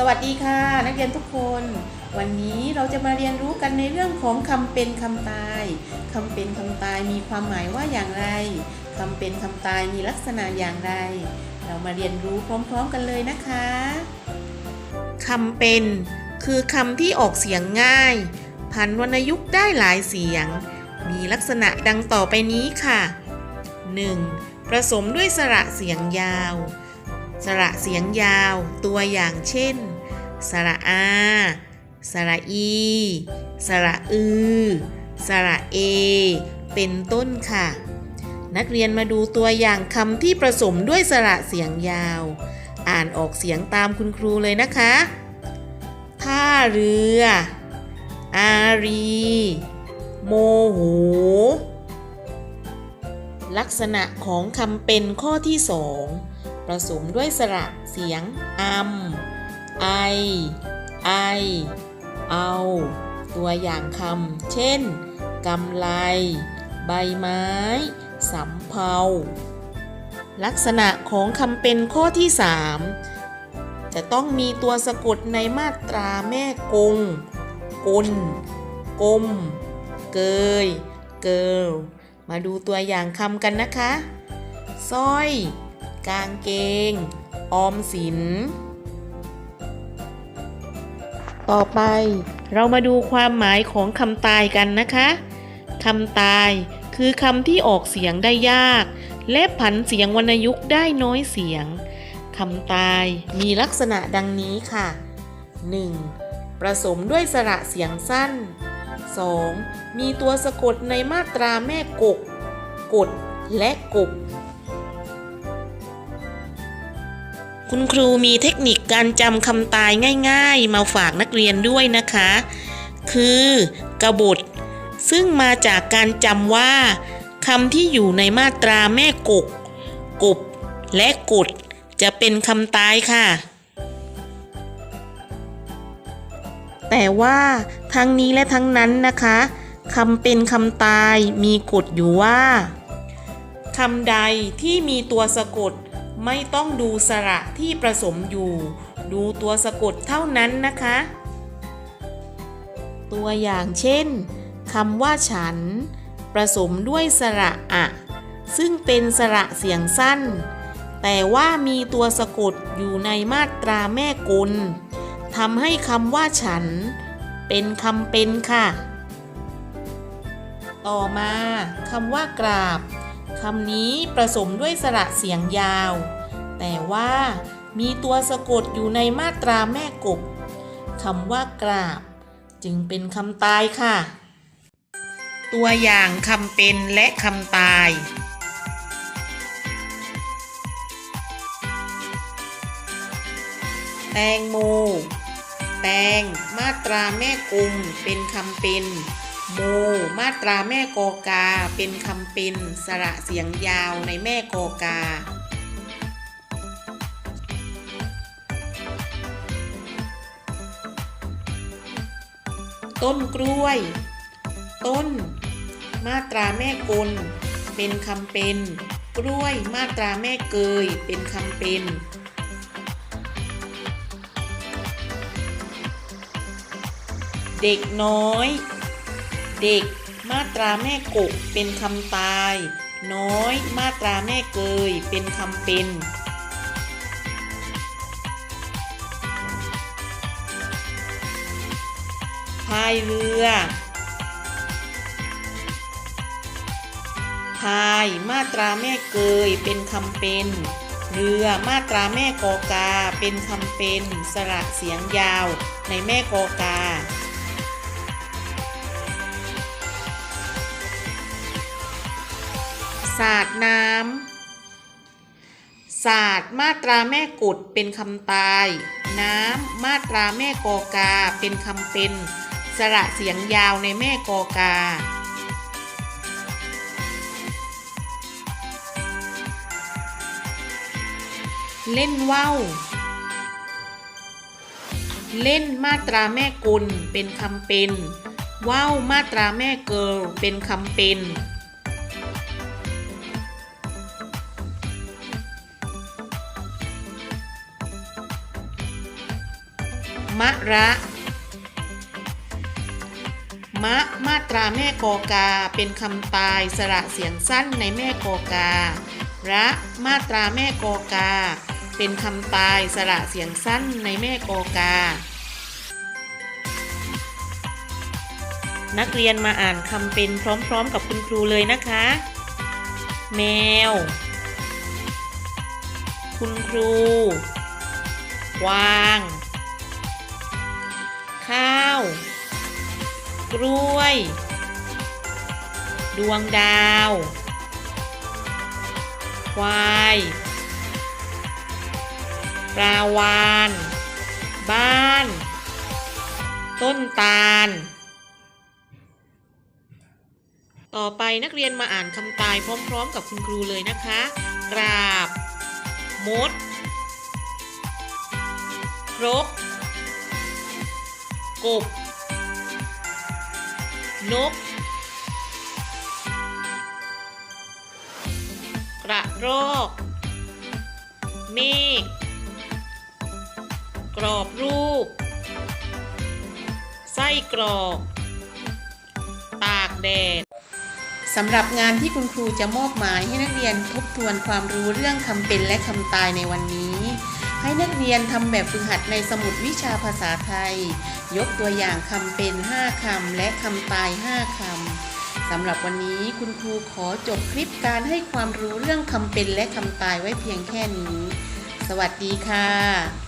สวัสดีค่ะ นักเรียนทุกคน วันนี้เราจะมาเรียนรู้กันในเรื่องของคำเป็นคำตายคำเป็นคำตายมีความหมายว่าอย่างไรคำเป็นคำตายมีลักษณะอย่างไร เรามาเรียนรู้พร้อม ๆ กันเลยนะคะคำเป็น คือคำที่ออกเสียงง่าย พันวรรณยุกต์ได้หลายเสียง มีลักษณะดังต่อไปนี้ค่ะ 1. ผสมด้วยสระเสียงยาวสระเสียงยาวตัวอย่างเช่น สระอา สระอี สระอือ สระเอ เป็นต้นค่ะ นักเรียนมาดูตัวอย่างคำที่ผสมด้วยสระเสียงยาว อ่านออกเสียงตามคุณครูเลยนะคะ ท่าเรือ อารี โมโห ลักษณะของคำเป็นข้อที่สองผสมด้วยสระเสียงอัม ไอ ไอ เอา ตัวอย่างคำ เช่น กำไล ใบไม้ สำเภา ลักษณะของคำเป็นข้อที่สามจะต้องมีตัวสะกดในมาตราแม่กง กล กลม เกย เกิลมาดูตัวอย่างคำกันนะคะสร้อย กางเกง ออมสิน ต่อไป เรามาดูความหมายของคำตายกันนะคะคำตายคือคำที่ออกเสียงได้ยาก และผันเสียงวรรณยุกต์ได้น้อยเสียงคำตายมีลักษณะดังนี้ค่ะ 1. ประสมด้วยสระเสียงสั้น 2. มีตัวสะกดในมาตราแม่กก กด และกบ คุณครูมีเทคนิคการจำคำตายง่าย ๆ มาฝากนักเรียนด้วยนะคะ คือกบฏ ซึ่งมาจากการจำว่าคำที่อยู่ในมาตราแม่กก กบ และกด จะเป็นคำตายค่ะ แต่ว่าทั้งนี้และทั้งนั้นนะคะคำเป็นคำตายมีกฎอยู่ว่าคำใดที่มีตัวสะกด ไม่ต้องดูสระที่ผสมอยู่ ดูตัวสะกดเท่านั้นนะคะ ตัวอย่างเช่นคำว่าฉันผสมด้วยสระอะ ซึ่งเป็นสระเสียงสั้น แต่ว่ามีตัวสะกดอยู่ในมาตราแม่กลทำให้คำว่าฉัน เป็นคำเป็นค่ะ ต่อมาคำว่ากราบ คำนี้ผสมด้วยสระเสียงยาว แต่ว่ามีตัวสะกดอยู่ในมาตราแม่กบคำว่ากราบ จึงเป็นคำตายค่ะ ตัวอย่างคำเป็นและคำตายแตงโม แตง มาตราแม่กุมเป็นคำเป็น โมมาตราแม่กอกา เป็นคำเป็นสระเสียงยาวในแม่กอกา ต้นกล้วย ต้น มาตราแม่กล เป็นคำเป็น กล้วยมาตราแม่เกย เป็นคำเป็นเด็กน้อย เด็ก มาตราแม่กกเป็นคำตาย น้อย มาตราแม่เกย เป็นคำเป็น พายเรือ พาย มาตราแม่เกย เป็นคำเป็น เรือ มาตราแม่กอกา เป็นคำเป็น สระเสียงยาวในแม่กอกา ศาสตร์น้ำศาสตร์มาตราแม่กดเป็นคำตาย น้ำมาตราแม่กอกาเป็นคำเป็น สระเสียงยาวในแม่กอกาเล่นว่าวเล่นมาตราแม่กุลเป็นคำเป็น ว่าวมาตราแม่เกิลเป็นคำเป็น มะระ มะมาตราแม่กอกา เป็นคำตายสระเสียงสั้นในแม่กอกา ระมาตราแม่กอกา เป็นคำตายสระเสียงสั้นในแม่กอกา นักเรียนมาอ่านคำเป็นพร้อมๆกับคุณครูเลยนะคะ แมว คุณครู วาง กล้วย ดวงดาว ควาย ปลาวาน บ้าน ต้นตาล ต่อไปนักเรียนมาอ่านคำตายพร้อม ๆ กับคุณครูเลยนะคะ กราบ มดครก กบ นก กระรอกเมฆกรอบรูป ไส้กรอก ตากแดดสำหรับงานที่คุณครูจะมอบหมายให้นักเรียนทบทวนความรู้เรื่องคำเป็นและคำตายในวันนี้ ให้นักเรียนทำแบบฝึกหัดในสมุดวิชาภาษาไทย ยกตัวอย่างคำเป็น 5 คำ และคำตาย 5 คำ สำหรับวันนี้คุณครูขอจบคลิปการให้ความรู้เรื่องคำเป็นและคำตายไว้เพียงแค่นี้ สวัสดีค่ะ